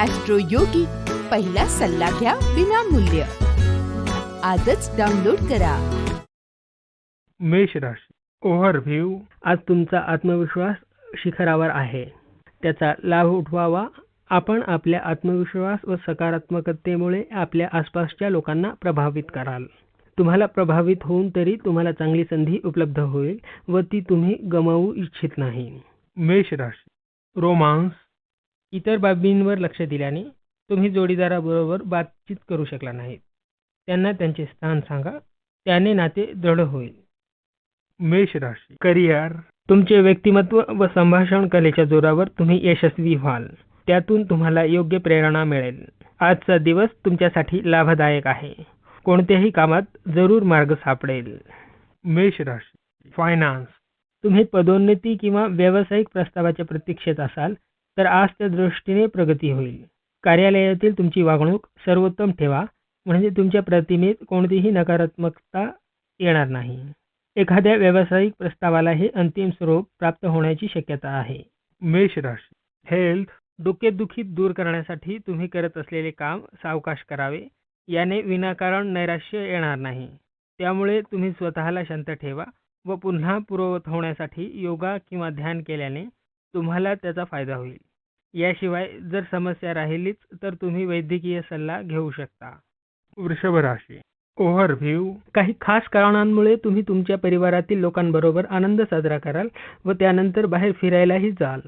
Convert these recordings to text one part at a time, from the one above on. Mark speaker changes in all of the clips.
Speaker 1: Austro योगी पहिला सल्ला घ्या विनामूल्य. आजच डाउनलोड करा.
Speaker 2: मेष राशी ओव्हरव्ह्यू आज तुमचा आत्मविश्वास शिखरावर आहे. त्याचा लाभ उठवावा. आपण आपल्या आत्मविश्वास व सकारात्मकतेमुळे आपल्या आसपासच्या लोकांना प्रभावित कराल. तुम्हाला प्रभावित होऊन तरी तुम्हाला चांगली संधी उपलब्ध होईल व ती तुम्ही गमावू इच्छित नाही. मेष राशी रोमांस इतर बाबींवर लक्ष दिल्याने तुम्ही जोडीदाराबरोबर बातचीत करू शकला नाहीत त्यांना त्यांचे स्थान सांगा. त्याने नाते दृढ होईल. मेष राशी करिअर. तुमचे व्यक्तिमत्व व संभाषण कलेच्या जोरावर तुम्ही यशस्वी व्हाल. त्यातून तुम्हाला योग्य प्रेरणा मिळेल. आजचा दिवस तुमच्यासाठी लाभदायक आहे. कोणत्याही कामात जरूर मार्ग सापडेल. मेष राशी फायनान्स तुम्ही पदोन्नती किंवा व्यावसायिक प्रस्तावाच्या प्रतीक्षेत असाल तर आज त्या दृष्टीने प्रगती होईल. कार्यालयातील तुमची वागणूक सर्वोत्तम ठेवा. म्हणजे तुमच्या प्रतिमेत कोणतीही नकारात्मकता येणार नाही. एखाद्या व्यावसायिक प्रस्तावालाही अंतिम स्वरूप प्राप्त होण्याची शक्यता आहे. मेष राशी. हेल्थ डोकेदुखी दूर करण्यासाठी तुम्ही करत असलेले काम सावकाश करावे. याने विनाकारण नैराश्य येणार नाही. त्यामुळे तुम्ही स्वतःला शांत ठेवा व पुन्हा पूर्ववत होण्यासाठी योगा किंवा ध्यान केल्याने तुम्हाला त्याचा फायदा होईल. याशिवाय जर समस्या राहिलीच तर तुम्ही वैद्यकीय सल्ला घेऊ शकता. वृषभ राशी ओव्हरव्ह्यू काही खास कारणांमुळे तुम्ही तुमच्या परिवारातील लोकांबरोबर आनंद साजरा कराल व त्यानंतर बाहेर फिरायलाही जाल.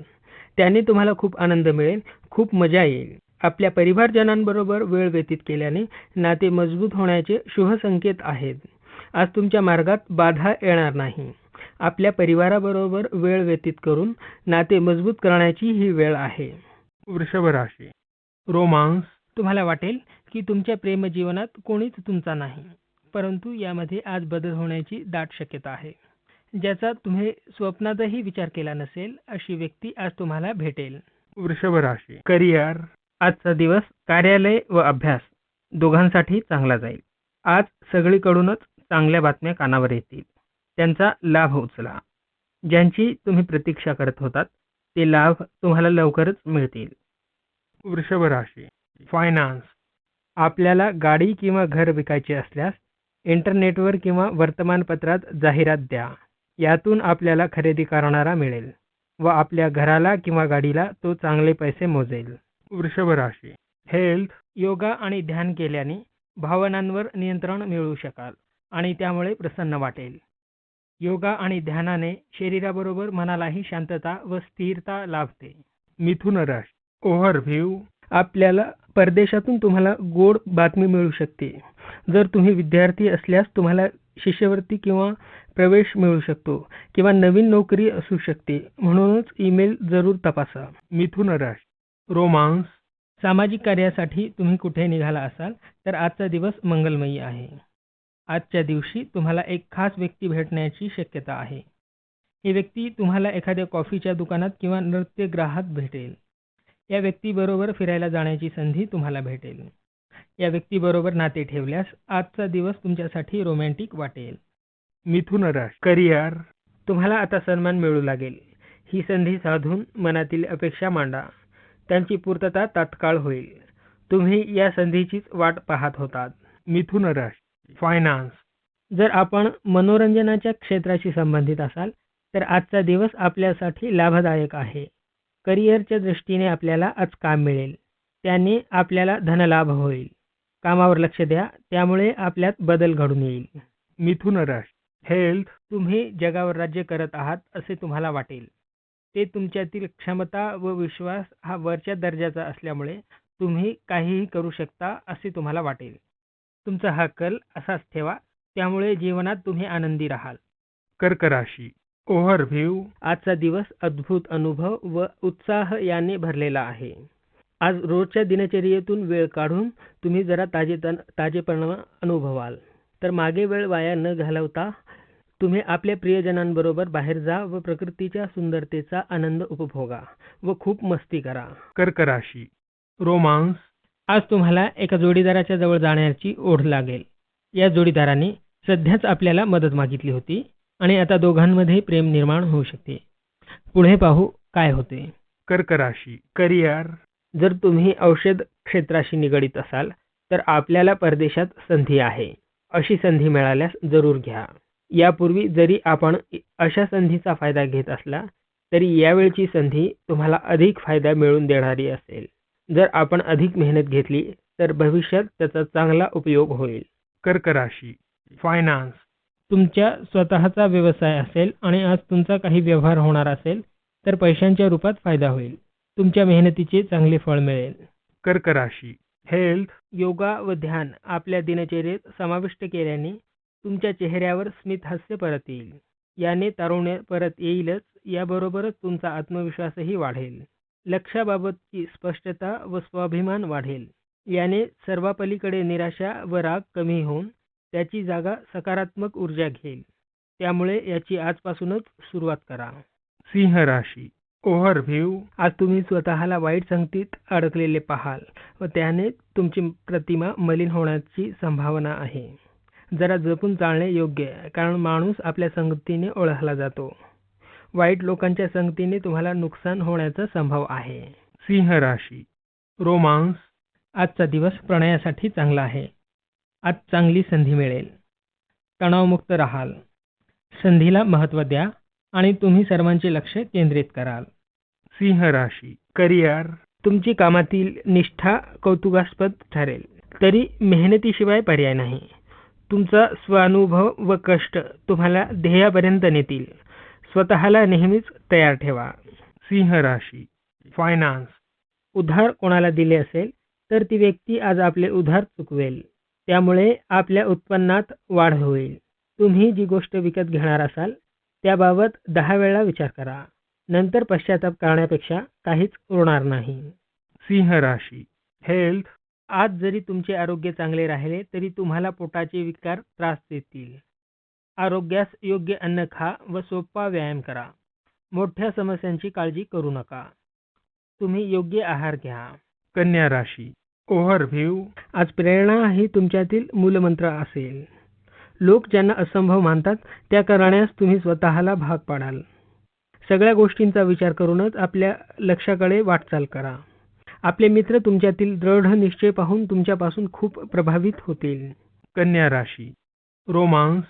Speaker 2: त्याने तुम्हाला खूप आनंद मिळेल खूप मजा येईल. आपल्या परिवारजनांबरोबर वेळ व्यतीत केल्याने नाते मजबूत होण्याचे शुभ संकेत आहेत. आज तुमच्या मार्गात बाधा येणार नाही. आपल्या परिवाराबरोबर वेळ व्यतीत करून नाते मजबूत करण्याची ही वेळ आहे. वृषभ राशी रोमांस. तुम्हाला वाटेल की तुमच्या प्रेमजीवनात कोणीच तुमचा नाही परंतु यामध्ये आज बदल होण्याची दाट शक्यता आहे. ज्याचा तुम्ही स्वप्नातही विचार केला नसेल अशी व्यक्ती आज तुम्हाला भेटेल. वृषभ राशी करिअर. आजचा दिवस कार्यालय व अभ्यास. दोघांसाठी चांगला जाईल. आज सगळीकडूनच चांगल्या बातम्या कानावर येतील. त्यांचा लाभ उचला. ज्यांची तुम्ही प्रतीक्षा करत होतात ते लाभ तुम्हाला लवकरच मिळतील. वृषभ राशी. फायनान्स आपल्याला गाडी किंवा घर विकायचे असल्यास इंटरनेटवर किंवा वर्तमानपत्रात जाहिरात द्या. यातून आपल्याला खरेदी करणारा मिळेल व आपल्या घराला किंवा गाडीला तो चांगले पैसे मोजेल. वृषभ राशी. हेल्थ योगा आणि ध्यान केल्याने भावनांवर नियंत्रण मिळवू शकाल आणि त्यामुळे प्रसन्न वाटेल. योगा आणि ध्यानाने शरीराबरोबर मनालाही शांतता व स्थिरता लाभते. मिथुन राशी ओव्हरव्ह्यू आपल्याला परदेशातून तुम्हाला गोड बातमी मिळू शकते. जर तुम्ही विद्यार्थी असल्यास तुम्हाला शिष्यवृत्ती किंवा प्रवेश मिळू शकतो किंवा नवीन नोकरी असू शकते. म्हणूनच ईमेल जरूर तपासा. मिथुन राशी रोमांस. सामाजिक कार्यासाठी तुम्ही कुठे निघाला असाल? तर आजचा दिवस मंगलमयी आहे. आजच्या दिवशी तुम्हाला एक खास व्यक्ती भेटण्याची शक्यता आहे. ही व्यक्ती तुम्हाला एखाद्या कॉफीच्या दुकानात किंवा नृत्यगृहात भेटेल. या व्यक्तीबरोबर फिरायला जाण्याची संधी तुम्हाला भेटेल. या व्यक्तीबरोबर नाते ठेवल्यास आजचा दिवस तुमच्यासाठी रोमॅन्टिक वाटेल. मिथुन राश करिअर. तुम्हाला आता सन्मान मिळू लागेल. ही संधी साधून मनातील अपेक्षा मांडा. त्यांची पूर्तता तात्काळ होईल. तुम्ही या संधीचीच वाट पाहत होतात. मिथुन राश फायनान्स जर आपण मनोरंजनाच्या क्षेत्राशी संबंधित असाल तर आजचा दिवस आपल्यासाठी लाभदायक आहे. करिअरच्या दृष्टीने आपल्याला आज काम मिळेल. त्याने आपल्याला धनलाभ होईल. कामावर लक्ष द्या त्यामुळे आपल्यात बदल घडून येईल. मिथुन राश हेल्थ तुम्ही जगावर राज्य करत आहात असे तुम्हाला वाटेल. ते तुमच्यातील क्षमता व विश्वास हा वरच्या दर्जाचा असल्यामुळे तुम्ही काहीही करू शकता असे तुम्हाला वाटेल. तुमचा हा कल असाच ठेवा. त्यामुळे जीवनात तुम्ही आनंदी राहाल. कर्क राशी ओव्हरव्ह्यू आजचा दिवस अद्भुत अनुभव व उत्साह याने भरलेला आहे. आज रोजच्या दिनचर्येतून वेळ काढून तुम्ही जरा ताजे ताजेपणा अनुभवाल. तर मागे वेळ वाया न घालवता तुम्ही आपल्या प्रियजनांबरोबर बाहेर जा व प्रकृतीच्या सुंदरतेचा आनंद उपभोगा व खूप मस्ती करा. कर्क राशी रोमांस. आज तुम्हाला एका जोडीदाराच्या जवळ जाण्याची ओढ लागेल. या जोडीदाराने सध्याच आपल्याला मदत मागितली होती आणि आता दोघांमध्ये प्रेम निर्माण होऊ शकते. पुढे पाहू काय होते. कर्क राशी करिअर. जर तुम्ही औषध क्षेत्राशी निगडित असाल तर आपल्याला परदेशात संधी आहे. अशी संधी मिळाल्यास जरूर घ्या. यापूर्वी जरी आपण अशा संधीचा फायदा घेत असला तरी यावेळची संधी तुम्हाला अधिक फायदा मिळवून देणारी असेल. जर आपण अधिक मेहनत घेतली तर भविष्यात त्याचा चांगला उपयोग होईल.
Speaker 3: कर्क राशी फायनान्स
Speaker 2: तुमच्या स्वतःचा व्यवसाय असेल आणि आज तुमचा काही व्यवहार होणार असेल तर पैशांच्या रूपात फायदा होईल. तुमच्या मेहनतीचे चांगले फळ मिळेल.
Speaker 3: कर्क राशी हेल्थ
Speaker 2: योगा व ध्यान आपल्या दिनचर्येत समाविष्ट केल्याने तुमच्या चेहऱ्यावर स्मित हास्य परत येईल. याने तारुण्य परत येईलच याबरोबरच तुमचा आत्मविश्वासही वाढेल. लक्ष्याबाबतची स्पष्टता व स्वाभिमान वाढेल. याने सर्वापलीकडे निराशा व राग कमी होऊन त्याची जागा सकारात्मक ऊर्जा घेईल. त्यामुळे याची आजपासूनच सुरुवात करा.
Speaker 3: सिंह राशी. ओव्हरव्ह्यू.
Speaker 2: आज तुम्ही स्वतःला वाईट संगतीत अडकलेले पाहाल व त्याने तुमची प्रतिमा मलिन होण्याची संभावना आहे. जरा जपून चालणे योग्य आहे कारण माणूस आपल्या संगतीने ओळखला जातो. वाईट लोकांच्या संगतीने तुम्हाला नुकसान होण्याचा संभव आहे.
Speaker 3: सिंह राशी रोमांस
Speaker 2: आजचा दिवस प्रणयासाठी चांगला आहे. आज चांगली संधी मिळेल. तणावमुक्त राहाल. संधीला महत्त्व द्या आणि तुम्ही सर्वांचे लक्ष केंद्रित कराल.
Speaker 3: सिंह राशी करिअर.
Speaker 2: तुमची कामातील निष्ठा कौतुकास्पद ठरेल. तरी मेहनतीशिवाय पर्याय नाही. तुमचा स्वानुभव व कष्ट तुम्हाला ध्येयापर्यंत नेतील. स्वतःला नेहमीच तयार ठेवा.
Speaker 3: सिंह राशी. फायनान्स
Speaker 2: उधार कोणाला दिले असेल तर ती व्यक्ती आज आपले उधार चुकवेल. त्यामुळे आपल्या उत्पन्नात वाढ होईल. तुम्ही जी गोष्ट विकत घेणार असाल त्याबाबत दहा वेळा विचार करा. नंतर पश्चाताप करण्यापेक्षा काहीच उरणार नाही.
Speaker 3: सिंह राशी. हेल्थ
Speaker 2: आज जरी तुमचे आरोग्य चांगले राहिले तरी तुम्हाला पोटाचे विकार त्रास देतील. आरोग्यास योग्य अन्न खा व सोपा व्यायाम करा. मोठ्या समस्यांची काळजी करू नका. तुम्ही योग्य आहार घ्या.
Speaker 3: कन्या राशी. ओव्हरव्ह्यू
Speaker 2: आज प्रेरणा ही तुमच्यातील मूलमंत्र असेल. लोक ज्यांना असंभव मानतात त्या करण्यास तुम्ही स्वतःला भाग पाडाल. सगळ्या गोष्टींचा विचार करूनच आपल्या लक्ष्याकडे वाटचाल करा. आपले मित्र तुमच्यातील दृढ निश्चय पाहून तुमच्यापासून खूप प्रभावित होतील.
Speaker 3: कन्या राशी. रोमांस.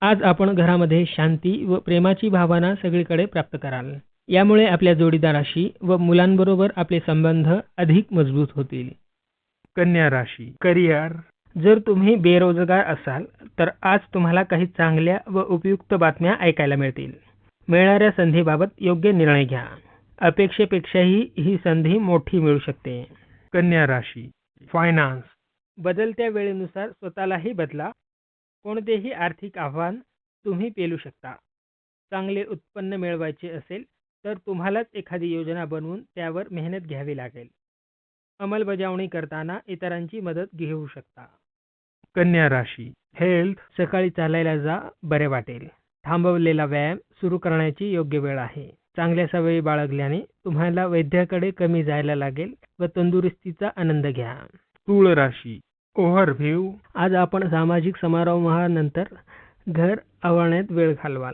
Speaker 2: आज आपण घरामध्ये शांती व प्रेमाची भावना सगळीकडे प्राप्त कराल. यामुळे आपल्या जोडीदाराशी व मुलांबरोबर आपले संबंध अधिक मजबूत होतील.
Speaker 3: कन्या राशी करिअर.
Speaker 2: जर तुम्ही बेरोजगार असाल तर आज तुम्हाला काही चांगल्या व उपयुक्त बातम्या ऐकायला मिळतील. मिळणाऱ्या संधीबाबत योग्य निर्णय घ्या. अपेक्षेपेक्षाही ही संधी मोठी मिळू शकते.
Speaker 3: कन्या राशी फायनान्स
Speaker 2: बदलत्या वेळेनुसार स्वतःलाही बदला. कोणतेही आर्थिक आव्हान तुम्ही पेलू शकता. चांगले उत्पन्न मिळवायचे असेल तर तुम्हालाच एखादी योजना बनवून त्यावर मेहनत घ्यावी लागेल. अंमलबजावणी करताना इतरांची मदत घेऊ शकता.
Speaker 3: कन्या राशी हेल्थ
Speaker 2: सकाळी चालायला जा बरे वाटेल. थांबवलेला व्यायाम सुरू करण्याची योग्य वेळ आहे. चांगल्या सवयी बाळगल्याने तुम्हाला वैद्याकडे कमी जायला लागेल व तंदुरुस्तीचा आनंद घ्या.
Speaker 3: तुळ राशी ओव्हरव्ह्यू.
Speaker 2: आज आपण सामाजिक समारंभानंतर घर आवरण्यात वेळ घालवाल.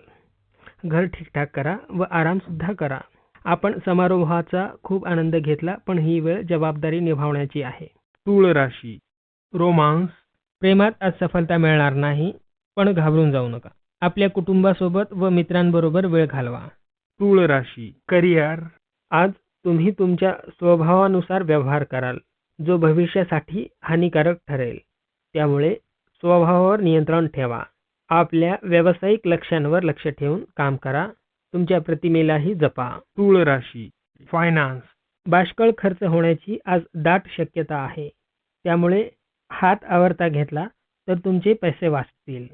Speaker 2: घर ठीकठाक करा व आरामसुद्धा करा. आपण समारोहाचा खूप आनंद घेतला पण ही वेळ जबाबदारी निभावण्याची आहे.
Speaker 3: तूळ राशी रोमांस.
Speaker 2: प्रेमात आज सफलता मिळणार नाही पण घाबरून जाऊ नका. आपल्या कुटुंबासोबत व मित्रांबरोबर वेळ घालवा.
Speaker 3: तूळ राशी करिअर.
Speaker 2: आज तुम्ही तुमच्या स्वभावानुसार व्यवहार कराल. जो भविष्यासाठी हानिकारक ठरेल. त्यामुळे स्वभावावर नियंत्रण ठेवा. आपल्या व्यावसायिक लक्ष्यांवर लक्ष ठेवून काम करा. तुमच्या प्रतिमेलाही जपा.
Speaker 3: तूळ राशी फायनान्स
Speaker 2: बाष्कळ खर्च होण्याची आज दाट शक्यता आहे. त्यामुळे हात आवरता घेतला तर तुमचे पैसे वाचतील.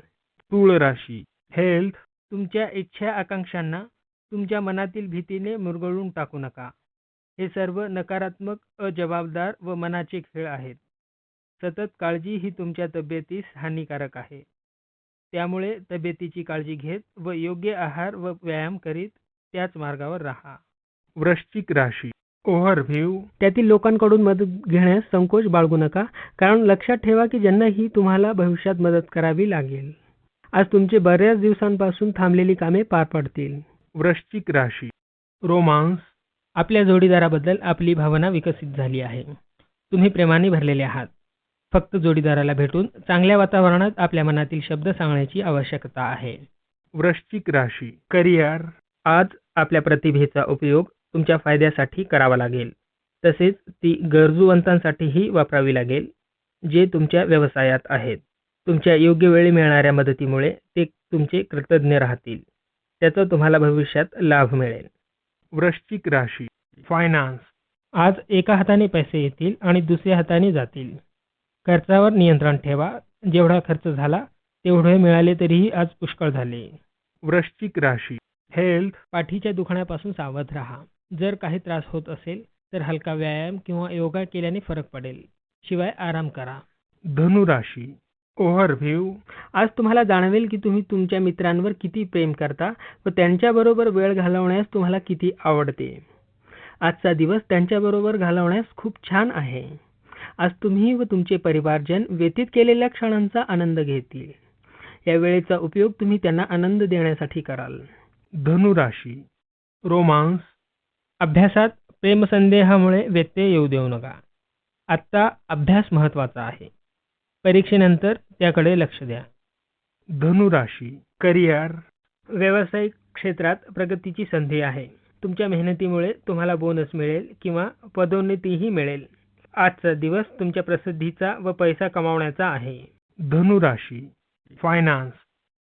Speaker 3: तूळ राशी हेल्थ
Speaker 2: तुमच्या इच्छा आकांक्षांना तुमच्या मनातील भीतीने मुरगळून टाकू नका. हे सर्व नकारात्मक अजबाबदार व मनाचे खेळ आहेत. सतत काळजी ही तुमच्या तब्येतीस हानिकारक आहे. त्यामुळे तब्येतीची काळजी घेत व योग्य आहार व व्यायाम करीत त्याच मार्गावर राहा.
Speaker 3: वृश्चिक राशी. ओव्हरव्ह्यू
Speaker 2: त्यातील लोकांकडून मदत घेण्यास संकोच बाळगू नका कारण लक्षात ठेवा की ज्यांनाही तुम्हाला भविष्यात मदत करावी लागेल. आज तुमचे बऱ्याच दिवसांपासून थांबलेली कामे पार पडतील.
Speaker 3: वृश्चिक राशी. रोमांस.
Speaker 2: आपल्या जोडीदाराबद्दल आपली भावना विकसित झाली आहे. तुम्ही प्रेमाने भरलेले आहात. फक्त जोडीदाराला भेटून चांगल्या वातावरणात आपल्या मनातील शब्द सांगण्याची आवश्यकता आहे.
Speaker 3: वृश्चिक राशी. करिअर.
Speaker 2: आज आपल्या प्रतिभेचा उपयोग तुमच्या फायद्यासाठी करावा लागेल. तसेच ती गरजूवंतांसाठीही वापरावी लागेल जे तुमच्या व्यवसायात आहेत. तुमच्या योग्य वेळी मिळणाऱ्या मदतीमुळे ते तुमचे कृतज्ञ राहतील. त्याचा तुम्हाला भविष्यात लाभ मिळेल.
Speaker 3: वृश्चिक राशी फायनान्स
Speaker 2: आज एका हाताने पैसे येतील आणि दुसऱ्या हाताने जातील. खर्चावर नियंत्रण ठेवा. जेवढा खर्च झाला तेवढे मिळाले तरीही आज पुष्कळ झाले.
Speaker 3: वृश्चिक राशी. हेल्थ
Speaker 2: पाठीच्या दुखण्यापासून सावध राहा. जर काही त्रास होत असेल तर हलका व्यायाम किंवा योगा केल्याने फरक पडेल. शिवाय आराम करा.
Speaker 3: धनु राशी. ओव्हरव्ह्यू.
Speaker 2: आज तुम्हाला जाणवेल की तुम्ही तुमच्या मित्रांवर किती प्रेम करता व त्यांच्याबरोबर वेळ घालवण्यास तुम्हाला किती आवडते. आजचा दिवस त्यांच्याबरोबर घालवण्यास खूप छान आहे. आज तुम्ही व तुमचे परिवारजन व्यतीत केलेल्या क्षणांचा आनंद घेतील. या वेळेचा उपयोग तुम्ही त्यांना आनंद देण्यासाठी कराल.
Speaker 3: धनुराशी. रोमांस.
Speaker 2: अभ्यासात प्रेमसंदेहामुळे व्यत्यय येऊ देऊ नका. आत्ता अभ्यास महत्त्वाचा आहे. परीक्षेनंतर त्याकडे लक्ष द्या.
Speaker 3: धनु राशी करिअर.
Speaker 2: व्यावसायिक क्षेत्रात प्रगतीची संधी आहे. तुमच्या मेहनतीमुळे तुम्हाला बोनस मिळेल किंवा पदोन्नतीही मिळेल. आजचा दिवस तुमच्या प्रसिद्धीचा व पैसा कमावण्याचा आहे.
Speaker 3: धनु राशी फायनान्स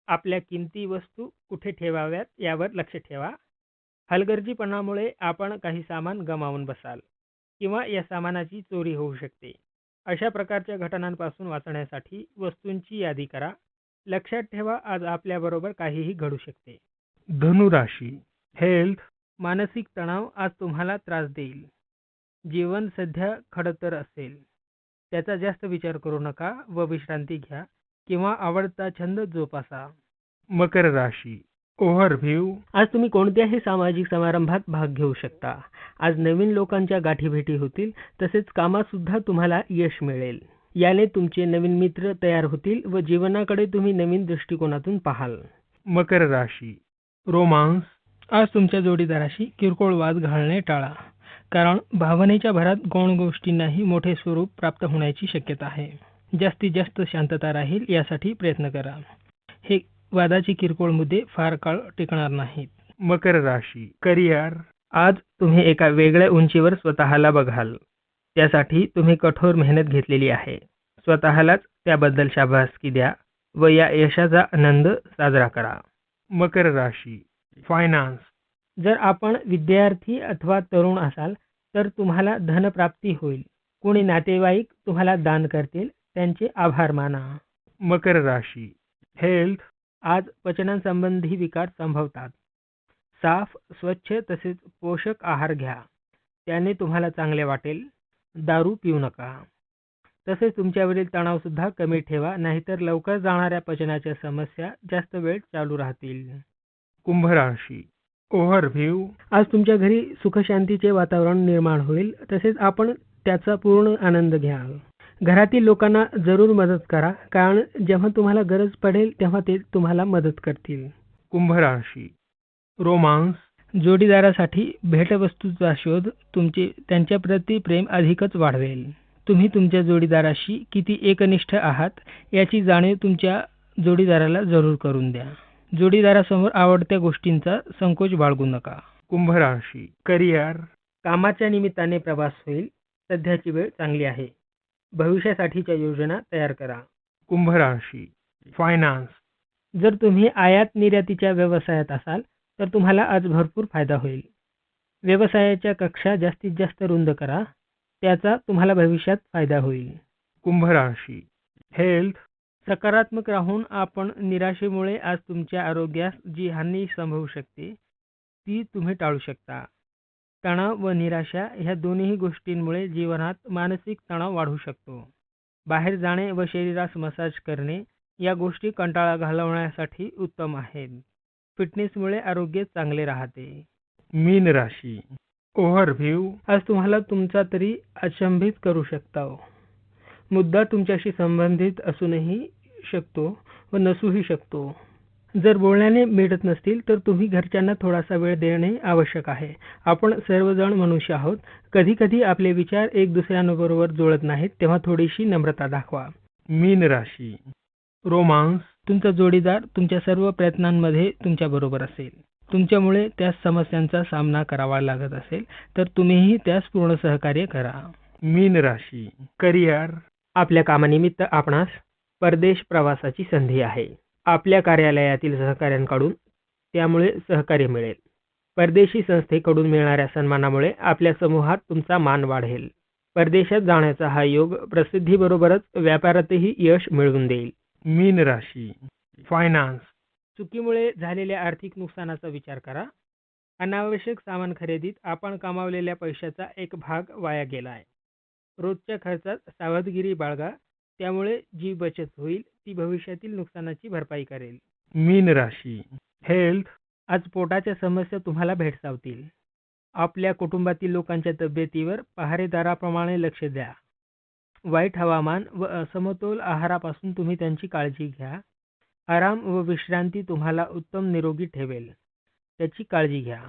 Speaker 2: आपल्या किमती वस्तू कुठे ठेवाव्यात यावर लक्ष ठेवा. हलगर्जीपणामुळे आपण काही सामान गमावून बसाल किंवा या सामानाची चोरी होऊ शकते. अशा प्रकारच्या घटनांपासून वाचण्यासाठी वस्तूंची यादी करा. लक्षात ठेवा आज आपल्याबरोबर काहीही घडू शकते.
Speaker 3: धनु राशी हेल्थ
Speaker 2: मानसिक तणाव आज तुम्हाला त्रास देईल. जीवन सध्या खडतर असेल. त्याचा जास्त विचार करू नका व विश्रांती घ्या किंवा आवडता छंद जोपासा.
Speaker 3: मकर राशी ओव्हरव्ह्यू.
Speaker 2: आज तुम्ही कोणत्याही सामाजिक समारंभात भाग घेऊ शकता. आज नवीन लोकांच्या गाठीभेटी होतील तसेच कामात सुद्धा तुम्हाला यश मिळेल. याने तुमचे नवीन मित्र तयार होतील व जीवनाकडे तुम्ही नवीन दृष्टिकोनातून पाहाल.
Speaker 3: मकर राशी. रोमांस.
Speaker 2: आज तुमच्या जोडीदाराशी किरकोळ वाद घालणे टाळा. कारण भावनेच्या भरात गौण गोष्टींनाही मोठे स्वरूप प्राप्त होण्याची शक्यता आहे. जास्तीत जास्त शांतता राहील यासाठी प्रयत्न करा. हे वादाचे किरकोळ मुद्दे फार काळ टिकणार नाहीत.
Speaker 3: मकर राशी करिअर.
Speaker 2: आज तुम्ही एका वेगळ्या उंचीवर स्वतःला बघाल. त्यासाठी तुम्ही कठोर मेहनत घेतलेली आहे. स्वतःलाच त्याबद्दल शाबासकी द्या व या यशाचा आनंद साजरा करा.
Speaker 3: मकर राशी फायनान्स
Speaker 2: जर आपण विद्यार्थी अथवा तरुण असाल तर तुम्हाला धनप्राप्ती होईल. कोणी नातेवाईक तुम्हाला दान करतील त्यांचे आभार माना.
Speaker 3: मकर राशी हेल्थ
Speaker 2: आज पचनासंबंधी विकार संभवतात. साफ स्वच्छ तसेच पोषक आहार घ्या. त्याने तुम्हाला चांगले वाटेल. दारू पिऊ नका. तसेच तुमच्यावरील तणावसुद्धा कमी ठेवा नाहीतर लवकर जाणाऱ्या पचनाच्या समस्या जास्त वेळ चालू राहतील.
Speaker 3: कुंभ राशी. ओव्हरव्ह्यू
Speaker 2: आज तुमच्या घरी सुखशांतीचे वातावरण निर्माण होईल. तसेच आपण त्याचा पूर्ण आनंद घ्याल घरातील लोकांना जरूर मदत करा कारण जेव्हा तुम्हाला गरज पडेल तेव्हा ते तुम्हाला मदत करतील.
Speaker 3: कुंभ राशी. रोमांस.
Speaker 2: जोडीदारासाठी भेटवस्तूचा शोध तुमचे त्यांच्याप्रती प्रेम अधिकच वाढवेल. तुम्ही तुमच्या जोडीदाराशी किती एकनिष्ठ आहात याची जाणीव तुमच्या जोडीदाराला जरूर करून द्या. जोडीदारासमोर आवडत्या गोष्टींचा संकोच बाळगू नका.
Speaker 3: कुंभ राशी. करिअर.
Speaker 2: कामाच्या निमित्ताने प्रवास होईल. सध्याची वेळ चांगली आहे. भविष्यासाठीच्या योजना तयार करा.
Speaker 3: कुंभ राशी फायनान्स
Speaker 2: जर तुम्ही आयात निर्यातीच्या व्यवसायात असाल तर तुम्हाला आज भरपूर फायदा होईल. व्यवसायाच्या कक्षा जास्तीत जास्त रुंद करा त्याचा तुम्हाला भविष्यात फायदा होईल.
Speaker 3: कुंभ राशी हेल्थ
Speaker 2: सकारात्मक राहून आपण निराशेमुळे आज तुमच्या आरोग्यास जी हानी संभवू शकते ती तुम्ही टाळू शकता. तणाव व निराशा ह्या दोन्ही गोष्टींमुळे जीवनात मानसिक तणाव वाढू शकतो. बाहेर जाणे व शरीरास मसाज करणे या गोष्टी कंटाळा घालवण्यासाठी उत्तम आहेत. फिटनेसमुळे आरोग्य चांगले राहते.
Speaker 3: मीन राशी. ओव्हरव्ह्यू
Speaker 2: आज तुम्हाला तुमचा तरी अचंबित करू शकता हो. मुद्दा तुमच्याशी संबंधित असूनही शकतो व नसूही शकतो. जर बोलण्याने मिळत नसतील तर तुम्ही घरच्यांना थोडासा वेळ देणे आवश्यक आहे. आपण सर्वजण मनुष्य आहोत. कधी कधी आपले विचार एक दुसऱ्यांबरोबर जुळत नाहीत तेव्हा थोडीशी नम्रता दाखवा.
Speaker 3: मीन राशी. रोमांस.
Speaker 2: तुमचा जोडीदार तुमच्या सर्व प्रयत्नांमध्ये तुमच्या बरोबर असेल. तुमच्यामुळे त्यास समस्यांचा सामना करावा लागत असेल तर तुम्हीही त्यास पूर्ण सहकार्य करा.
Speaker 3: मीन राशी. करिअर.
Speaker 2: आपल्या कामानिमित्त आपणास परदेश प्रवासाची संधी आहे. आपल्या कार्यालयातील सहकाऱ्यांकडून त्यामुळे सहकार्य मिळेल. परदेशी संस्थेकडून मिळणाऱ्या सन्मानामुळे आपल्या समूहात तुमचा मान वाढेल. परदेशात जाण्याचा हा योग प्रसिद्धीबरोबरच व्यापारातही यश मिळवून देईल.
Speaker 3: मीन राशी. फायनान्स.
Speaker 2: चुकीमुळे झालेल्या आर्थिक नुकसानाचा विचार करा. अनावश्यक सामान खरेदीत आपण कमावलेल्या पैशाचा एक भाग वाया गेला आहे रोजच्या खर्चात सावधगिरी बाळगा. त्यामुळे जी बचत होईल ती भविष्यातील नुकसानाची भरपाई करेल.
Speaker 3: मीन राशी. हेल्थ
Speaker 2: आज पोटाच्या समस्या तुम्हाला भेडसावतील. आपल्या कुटुंबातील लोकांच्या तब्येतीवर पहारेदाराप्रमाणे लक्ष द्या. वाईट हवामान व असमतोल आहारापासून तुम्ही त्यांची काळजी घ्या. आराम व विश्रांती तुम्हाला उत्तम निरोगी ठेवेल. त्याची काळजी घ्या.